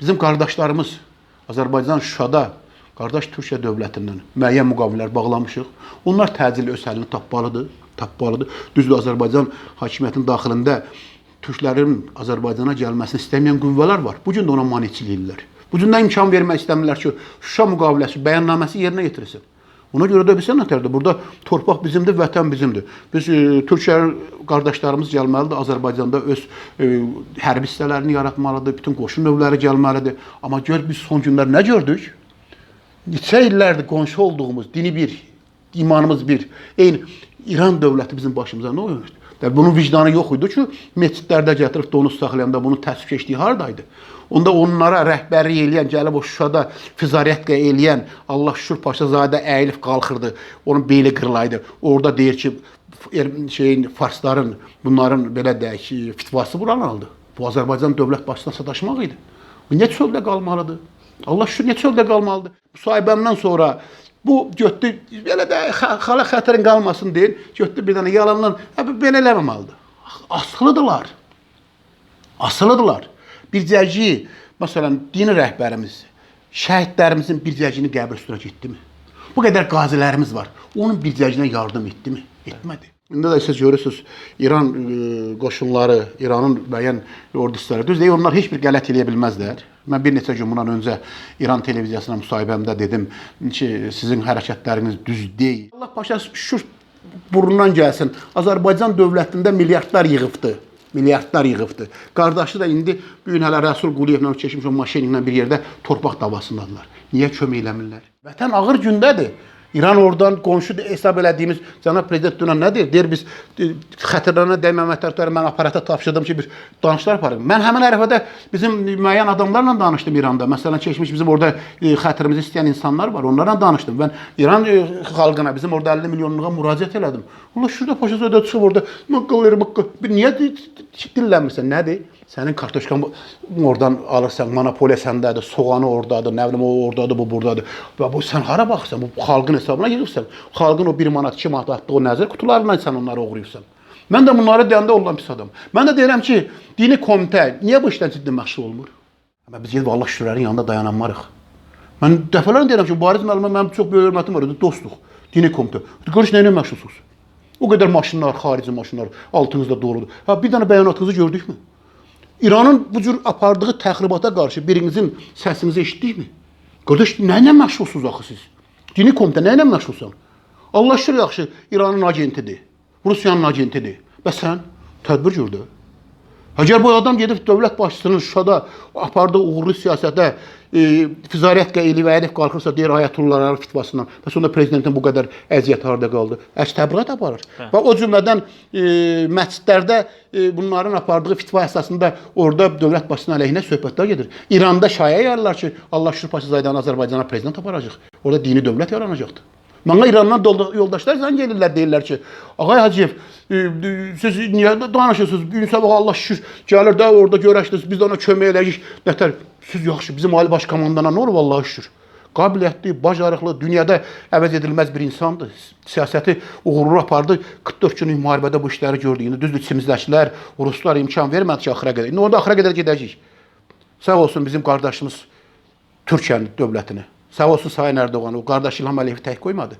Bizim qardaşlarımız Azərbaycan Şuşada qardaş Türkiyə dövlətindən müəyyən müqavilələr bağlamışıq. Onlar təcil öz həllini tapmalıdır, tapmalıdır. Düzdür, Azərbaycan hakimiyyətinin daxilində türklərin Azərbaycana gəlməsini istəməyən qüvvələr var. Bu gün də ona maneçilik edirlər. Bu gün də imkan vermək istəmirlər ki, Şuşa müqaviləsi, bəyannaməsi yerinə yetirilsin. Ona görə də bilirsən nətərdir? Burada torpaq bizimdir, vətən bizimdir. Biz e, Türkiyə qardaşlarımız gəlməlidir Azərbaycanda öz e, hərbi hissələrini yaratmalıdır, bütün qoşun növləri gəlməlidir. Amma gör biz son günlər nə gördük? Neçə illərdir qonşu olduğumuz, dini bir, imanımız bir. Eyni İran dövləti bizim başımıza nə oyur? Yəni bunun vicdanı yox idi ki, məscidlərdə gətirib donuz saxlayanda bunun təsvif keçdiyi hardaydı? Onda onlara rəhbərlik eləyən, gəlib o Şuşada fizariyyət eləyən Allah şükür Paşazadə əyilib qalxırdı. Onun beyli qırılaydı. Orada deyir ki, er- şeyin farsların, bunların belə deyək fitvası buran aldı. Bu Azərbaycan dövlət başçısına sataşmaq idi. Bu niyə çöldə qalmalıdır? Allah şükür niyə çöldə qalmalıdır? Müsahibəmdən sonra bu götdü belə də xa- xala xətrin qalmasın deyin. Götdü bir dənə yalandan hə, bu belə eləməməlidir. Asılıdılar. Asılıdılar. Bircəciyi, məsələn, dini rəhbərimiz, şəhidlərimizin bircəciyini qəbr üstünə getdimi? Bu qədər qazilərimiz var. Onun bircəciyinə yardım etdimi? Etmədi. İndi də siz görürsüz, İran e, qoşunları, İranın müəyyən ordu hissələri, düz deyir, onlar heç bir qələt eləyə bilməzlər. Mən bir neçə gün bundan öncə İran televiziyasına müsahibəmdə dedim ki, sizin hərəkətləriniz düz deyil. Allah paşa şükür burnundan gəlsin. Azərbaycan dövlətində milyardlar yığıbdı. Milyardlar yığıbdı. Qardaşı da indi bu gün hələ Rəsul Quliyevlə keçmiş o maşinlə bir yerdə torpaq davasındadılar. Niyə kömək eləmirlər? Vətən ağır gündədir. İran oradan qonşu hesab elədiyimiz cənab prezident dünən nə deyir? Deyir biz e, xətirlərinə dəymə tərəfləri mən aparata tapşırdım ki, bir danışıqlar aparın. Mən həmin ərəfədə bizim müəyyən adamlarla danışdım İranda. Məsələn, keçmiş bizim orada e, xətrimizi istəyən insanlar var. Onlarla danışdım. Mən İran e, xalqına bizim orada 50 milyonluğa müraciət elədim. Allah şurada paşası ödə çıxıb orada mıqqı. Bir niyə di- di- dillənmirsən? Nədir? Sənin kartoşkan oradan alırsan, monopoliya səndədir, soğanı oradadır, nə bilim o oradadır, bu burdadır. Və bu sən hara baxırsan? Bu xalqın hesabına yığırsan. Xalqın o 1 manat, 2 manat atdığı o nəzər qutularından sən onları oğruyursan. Mən də bunları deyəndə olan pis adam. Mən də deyirəm ki, dini komitə niyə bu işdən ciddi məşğul olmur? Amma biz gedib Allah şükürlərin yanında dayananmarıq. Mən dəfələrlə deyirəm ki, Bariz müəllimə mənim çox böyük hörmətim var, dostluq, dini komitə. Görüş nə ilə məşğulsunuz? O qədər maşınlar, xarici maşınlar altınızda doludur. Ha bir dənə bəyanatınızı gördükmü? İranın bu cür apardığı təxribata qarşı birinizin səsinizi eşitdikmi? Qardaş, nə ilə məşğulsunuz axı siz? Dini komitə nə ilə məşğulsan? Allah şükür yaxşı, İranın agentidir. Rusiyanın agentidir. Və sən tədbir gördü. Əgər bu adam gedib dövlət başçısının Şuşada apardığı uğurlu siyasətə e, fizariyyət eləyib əyilib qalxırsa deyir ayətullahların fitvasından. Bəs onda prezidentin bu qədər əziyyət harda qaldı? Əks təbliğat aparır. Və o cümlədən e, məscidlərdə e, bunların apardığı fitva əsasında orada dövlət başçısının əleyhinə söhbətlər gedir. İranda şaya yayırlar ki, Allah şükür Paşazaydan Azərbaycana prezident aparacaq. Orada dini dövlət yaranacaqdır. Mənə İrandan yoldaşlar zəng gəlirlər deyirlər ki, Ağay Hacıyev, e, siz niyə danışırsınız? Gün sabah Allah şükür gəlir də orada görəşdiniz, biz də ona kömək eləyik. Nətər siz yaxşı bizim ali baş komandana nə olub Allah'a şükür. Qabiliyyətli, bacarıqlı, dünyada əvəz edilməz bir insandır. Siyasəti uğurlu apardı. 44 günlük müharibədə bu işləri gördüyünü, düzdür, içimizdəkilər, ruslar imkan vermədi ki, axıra qədər. İndi orada axıra qədər gedəcəyik. Sağ olsun bizim qardaşımız Türkiyənin dövlətini. Sağ olsun Sayın Erdoğan, o qardaş İlham Əliyevi tək qoymadı.